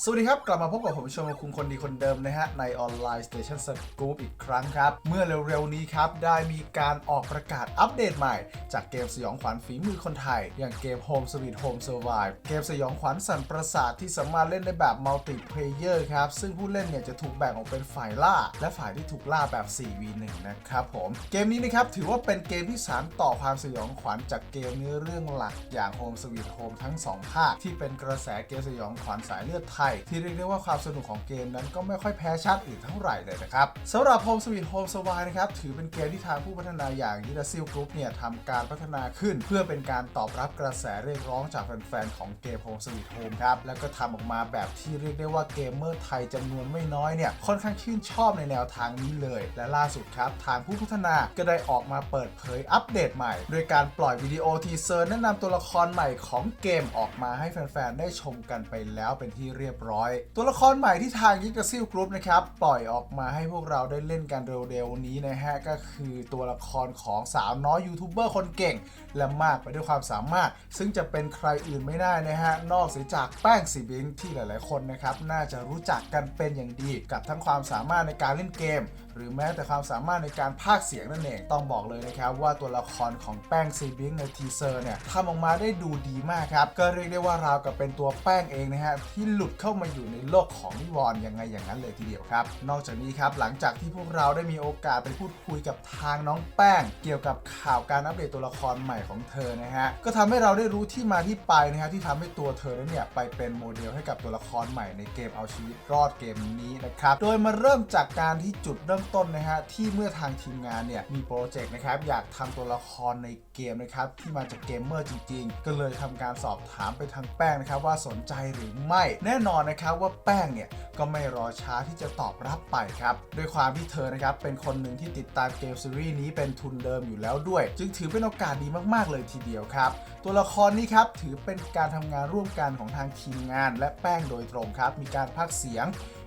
สวัสดีครับ กลับมาพบกับผมชมคุงคนดีคนเดิมนะฮะ ในออนไลน์ Station s c o o p อีกครั้งครับ เมื่อเร็วๆนี้ครับ ได้มีการออกประกาศอัปเดตใหม่ จากเกมสยองขวัญฝีมือคนไทย อย่างเกม Home Sweet Home Survive เกมสยองขวัญสันประสาทที่สามารถเล่นได้แบบมัลติเพลเยอร์ครับ ซึ่งผู้เล่นเนี่ยจะถูกแบ่งออกเป็นฝ่ายล่า และฝ่ายที่ถูกล่าแบบ 4v1 นะครับผม เกมนี้นะครับถือว่าเป็นเกมที่สานต่อความสยองขวัญจากเกมเนื้อเรื่องหลักอย่าง Home Sweet Home ทั้งสองภาคที่เป็นกระแสเกมสยองขวัญสายเลือดไทย ที่เรียกได้ว่าความสนุกของเกมนั้นก็ไม่ค่อยแพ้ชาติอื่นเท่าไหร่เลยนะครับสำหรับ Home Sweet Home Survive นะครับถือเป็นเกมที่ทางผู้พัฒนาอย่างยิราซิลกรุ๊ปเนี่ยทำการพัฒนาขึ้น เพื่อเป็นการตอบรับกระแสเรียกร้องจากแฟนๆของเกม Home Sweet Home ครับแล้วก็ทำออกมาแบบที่เรียกได้ว่าเกมเมอร์ไทยจำนวนไม่น้อยเนี่ยค่อนข้างชื่นชอบในแนวทางนี้เลย และล่าสุดครับ ทางผู้พัฒนาก็ได้ออกมาเปิดเผยอัปเดตใหม่ โดยการปล่อยวิดีโอทีเซอร์แนะนำตัวละครใหม่ของเกมออกมาให้แฟนๆได้ชมกันไปแล้วเป็นที่เรียบร้อย ตัวละครใหม่ที่ทางยิกซิลกรุ๊ปนะครับ ปล่อยออกมาให้พวกเราได้เล่นกันเร็วๆนี้นะฮะ ก็คือตัวละครของสาวน้อยยูทูบเบอร์คนเก่ง และมากไปด้วยความสามารถ ซึ่งจะเป็นใครอื่นไม่ได้นะฮะ นอกเสียจากแป้งสีบิงที่หลายๆคนนะครับ น่าจะรู้จักกันเป็นอย่างดีกับทั้งความสามารถในการเล่นเกมหรือแม้แต่ความสามารถในการพากเสียงนั่นเอง ต้องบอกเลยนะครับว่าตัวละครของแป้งซีบิงในทีเซอร์เนี่ยทำออกมาได้ดูดีมากครับ ก็เรียกได้ว่าราวกับเป็นตัวแป้งเองนะฮะที่หลุดเข้ามาอยู่ในโลกของนิวรณ์ยังไงอย่างนั้นเลยทีเดียวครับ นอกจากนี้ครับหลังจากที่พวกเราได้มีโอกาสไปพูดคุยกับทางน้องแป้ง เกี่ยวกับข่าวการอัปเดตตัวละครใหม่ของเธอนะฮะก็ทำให้เราได้รู้ที่มาที่ไปนะฮะที่ทำให้ตัวเธอนั้นเนี่ยไปเป็นโมเดลให้กับตัวละครใหม่ในเกมเอาชีวิตรอดเกมนี้นะครับโดยมาเริ่มจากการที่จุดเริ่มต้นนะฮะที่เมื่อทางทีมงานเนี่ยมีโปรเจกต์นะครับอยากทำตัวละครในเกมนะครับที่มาจากเกมเมอร์จริง ๆ ก็เลยทำการสอบถามไปทางแป้งนะครับว่าสนใจหรือไม่แน่นอนนะครับว่าแป้งเนี่ยก็ไม่รอช้าที่จะตอบรับไปครับด้วยความที่เธอนะครับเป็นคนหนึ่งที่ติดตามเกมซีรีส์นี้เป็นทุนเดิมอยู่แล้วด้วย จึงถือเป็นโอกาสดีมากๆเลยทีเดียวครับ ตัวละครนี้ครับถือเป็นการทำงานร่วมกันของทางทีมงาน และแป้งโดยตรงครับ มีการพากย์เสียง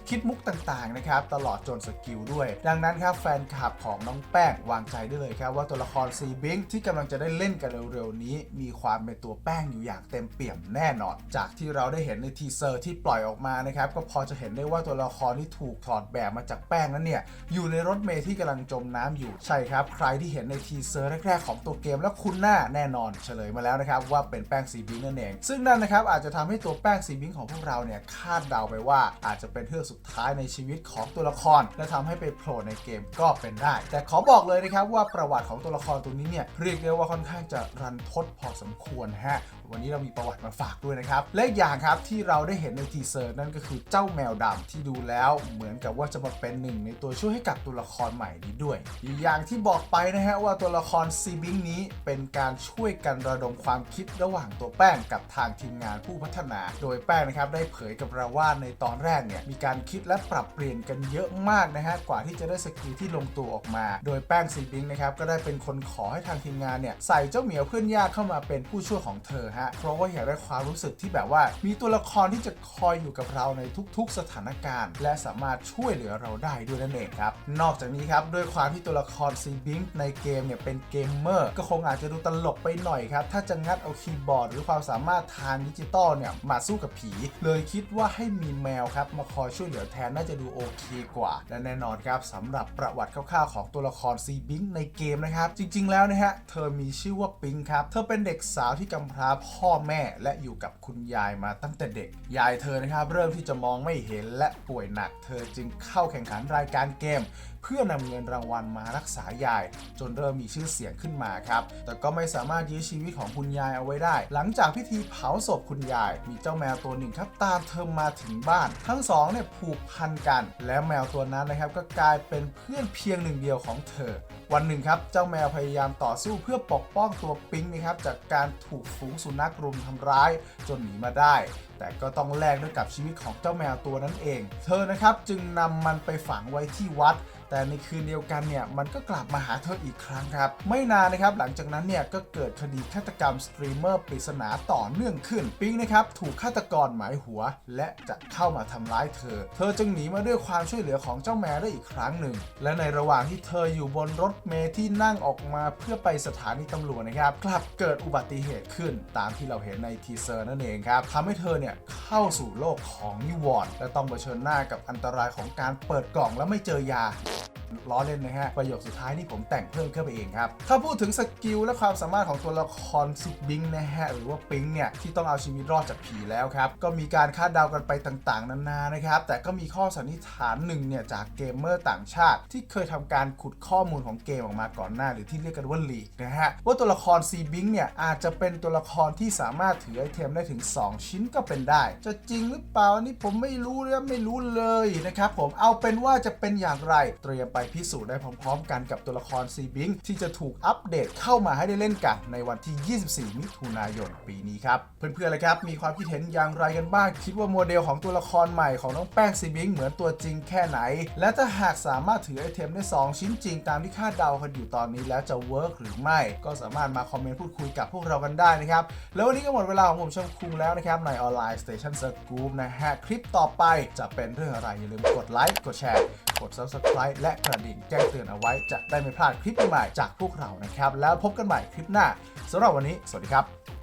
คิดมุกต่างๆนะครับตลอดจนสกิลด้วย ดังนั้นครับแฟนคลับของน้องแป้งวางใจได้เลยครับว่าตัวละครซีบิงที่กำลังจะได้เล่นกันเร็วๆนี้ มีความเป็นตัวแป้งอยู่อย่างเต็มเปี่ยมแน่นอน จากที่เราได้เห็นในทีเซอร์ที่ปล่อยออกมานะครับก็พอจะเห็นได้ว่าตัวละครที่ถูกถอดแบบมาจากแป้งนั้นเนี่ยอยู่ในรถเมล์ที่กำลังจมน้ำอยู่ใช่ครับ ใครที่เห็นในทีเซอร์แรกๆของตัวเกมแล้วคุณหน้าแน่นอนเฉลยมาแล้วนะครับว่าเป็นแป้งซีบิงนั่นเองซึ่งนั่นนะครับอาจจะทำให้ตัวแป้งซีบิงของพวกเราเนี่ยคาดเดาไปว่าอาจจะเป็นเทือกสุดท้ายในชีวิตของตัวละคร และทำให้ไปโผล่ในเกมก็เป็นได้ แต่ขอบอกเลยนะครับว่าประวัติของตัวละครตัวนี้เนี่ยเรียกได้ว่าค่อนข้างจะรันทดพอสมควรฮะวันนี้เรามีประวัติมาฝากด้วยนะครับ และอีกอย่างครับที่เราได้เห็นในทีเซอร์นั่นก็คือเจ้าแมวดำที่ดูแล้วเหมือนกับว่าจะมาเป็นหนึ่งในตัวช่วยให้กับตัวละครใหม่นี้ด้วย อีกอย่างที่บอกไปนะฮะว่าตัวละครซีบิงนี้เป็นการช่วยกันระดมความคิดระหว่างตัวแป้งกับทางทีมงานผู้พัฒนา โดยแป้งนะครับได้เผยกับเราว่าในตอนแรกเนี่ยมีการคิดและปรับเปลี่ยนกันเยอะมากนะฮะกว่าที่จะได้สกิลที่ลงตัวออกมา โดยแป้งซีบิงนะครับก็ได้เป็นคนขอให้ทางทีมงานเนี่ยใส่เจ้าเหมียวเพื่อนยากเข้ามาเป็นผู้ช่วยของเธอฮะ เพราะว่าอยากได้ความรู้สึกที่แบบว่า มีตัวละครที่จะคอยอยู่กับเราในทุกๆ สถานการณ์ และสามารถช่วยเหลือเราได้ด้วยนั่นเองครับ นอกจากนี้ครับด้วยความที่ตัวละครซีบิงในเกมเนี่ยเป็นเกมเมอร์ก็คงอาจจะดูตลกไปหน่อยครับ ถ้าจะงัดเอาคีย์บอร์ด หรือความสามารถทางดิจิตอลเนี่ยมาสู้กับผี เลยคิดว่าให้มีแมวครับมาคอยช่วยเหลือแทนน่าจะดูโอเคกว่า และแน่นอนครับสำหรับประวัติคร่าวๆของตัวละครซีบิงในเกมนะครับ จริง ๆ แล้วนะฮะเธอมีชื่อว่าปิงครับ เธอเป็นเด็กสาวที่กำพร้าพ่อแม่และอยู่กับคุณยายมาตั้งแต่เด็ก ยายเธอนะครับ เริ่มที่จะมองไม่เห็นและป่วยหนัก เธอจึงเข้าแข่งขันรายการเกม เพื่อนำเงินรางวัลมารักษายาย จนเริ่มมีชื่อเสียงขึ้นมาครับ แต่ก็ไม่สามารถยื้อชีวิตของคุณยายเอาไว้ได้ หลังจากพิธีเผาศพคุณยาย มีเจ้าแมวตัวหนึ่งครับตามเธอมาถึงบ้าน ทั้งสองเนี่ยผูกพันกัน และแมวตัวนั้นนะครับก็กลายเป็นเพื่อนเพียงหนึ่งเดียวของเธอ วันหนึ่งครับเจ้าแมวพยายามต่อสู้เพื่อปกป้องตัวปิงนะครับจากการถูกฝูงสุนัขรุมทำร้าย จนหนีมาได้แต่ก็ต้องแลกด้วยกับชีวิตของเจ้าแมวตัวนั้นเอง เธอนะครับจึงนำมันไปฝังไว้ที่วัด แต่ในคืนเดียวกันเนี่ยมันก็กลับมาหาเธออีกครั้งครับ ไม่นานนะครับหลังจากนั้นเนี่ยก็เกิดคดีฆาตกรรมสตรีมเมอร์ปริศนาต่อเนื่องขึ้น ปิงนะครับถูกฆาตกรหมายหัว และจะเข้ามาทำร้ายเธอ เธอจึงหนีมาด้วยความช่วยเหลือของเจ้าแมวได้อีกครั้งหนึ่ง และในระหว่างที่เธออยู่บนรถเมล์ที่นั่งออกมาเพื่อไปสถานีตำรวจนะครับกลับเกิดอุบัติเหตุขึ้นตามที่เราเห็นในทีเซอร์นั่นเองครับทำให้เธอเนี่ยเข้าสู่โลกของนิวรณ์และต้องเผชิญหน้ากับอันตรายของการเปิดกล่องแล้วไม่เจอยา ล้อเล่นนะฮะ ประโยคสุดท้ายนี่ผมแต่งเพิ่มขึ้นไปเองครับ ถ้าพูดถึงสกิลและความสามารถของตัวละครซิกบิงนะฮะ หรือว่าปิงเนี่ย ที่ต้องเอาชีวิตรอดจากผีแล้วครับ ก็มีการคาดเดากันไปต่างๆ นานานะครับ แต่ก็มีข้อสันนิษฐานหนึ่งเนี่ย จากเกมเมอร์ต่างชาติ ที่เคยทำการขุดข้อมูลของเกมออกมาก่อนหน้า หรือที่เรียกกันว่าลีกนะฮะว่าตัวละครซีบิงเนี่ยอาจจะเป็นตัวละครที่สามารถถือไอเทมได้ถึง 2 ชิ้นก็เป็นได้ จะจริงหรือเปล่าอันนี่ผมไม่รู้เลยไม่รู้เลยนะครับผมเอาเป็นว่าจะเป็นอย่างไรเตรียมไปพิสูจน์ได้พร้อมๆ กันกับตัวละครซีบิงที่จะถูกอัปเดตเข้ามาให้ได้เล่นกัน ในวันที่ 24 มิถุนายนปีนี้ครับ เพื่อนๆเลยครับ มีความคิดเห็นอย่างไรกันบ้าง คิดว่าโมเดลของตัวละครใหม่ของน้องแป้งซีบิงเหมือนตัวจริงแค่ไหน และถ้าหากสามารถถือไอเทมได้ 2 ชิ้นจริงตามที่คาดเดากันอยู่ตอนนี้แล้วจะเวิร์กหรือไม่ ก็สามารถมาคอมเมนต์พูดคุยกับพวกเรากันได้นะครับ แล้ววันนี้ก็หมดเวลาของผมชมคุงแล้วนะครับในออนไลน์ Station Scoop นะฮะคลิปต่อไปจะเป็นเรื่องอะไรอย่าลืมกดไลค์กดแชร์กด Subscribe และกระดิ่งแจ้งเตือนเอาไว้จะได้ไม่พลาดคลิปใหม่จากพวกเรานะครับ แล้วพบกันใหม่คลิปหน้าสำหรับวันนี้ สวัสดีครับ